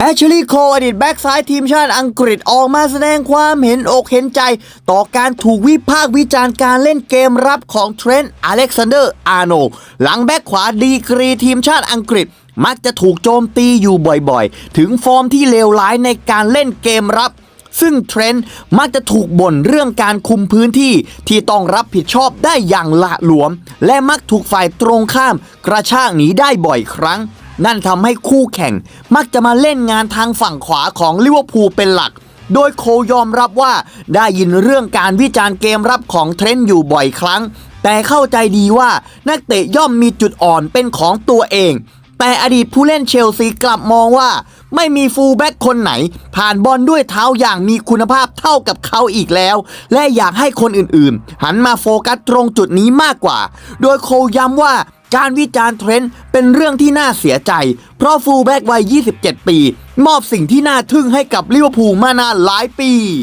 แอชลีย์โคอดีตแบ็กซ้ายทีมชาติอังกฤษออกมาแสดงความเห็นอกเห็นใจ ต่อการถูกวิพากษ์วิจารณ์การเล่นเกมรับของเทรนต์อเล็กซานเดอร์ อาร์โน หลังแบ็กขวาดีกรีทีมชาติอังกฤษ มักจะถูกโจมตีอยู่บ่อยๆ ถึงฟอร์มที่เลวร้ายในการเล่นเกมรับ ซึ่งเทรนต์มักจะถูกบ่นเรื่องการคุมพื้นที่ที่ต้องรับผิดชอบได้อย่างละหลวม และมักถูกฝ่ายตรงข้ามกระชากหนีได้บ่อยครั้ง นั่นทำให้คู่แข่งมักจะมาเล่นงานทางฝั่งขวาของลิเวอร์พูลเป็นหลัก โดยโคยอมรับว่าได้ยินเรื่องการวิจารณ์เกมรับของเทรนต์อยู่บ่อยครั้ง แต่เข้าใจดีว่านักเตะย่อมมีจุดอ่อนเป็นของตัวเอง แต่อดีตผู้เล่นเชลซีกลับมองว่า ไม่มีฟูลแบ็กคนไหน ผ่านบอลด้วยเท้าอย่างมีคุณภาพเท่ากับเขาอีกแล้ว และอยากให้คนอื่นๆ หันมาโฟกัสตรงจุดนี้มากกว่า โดยโคย้ำว่า การวิจารณ์เทรนด์เป็นเรื่องที่น่าเสียใจ เพราะฟูลแบ็กวัย 27 ปี มอบสิ่งที่น่าทึ่งให้กับลิเวอร์พูลมานานหลายปี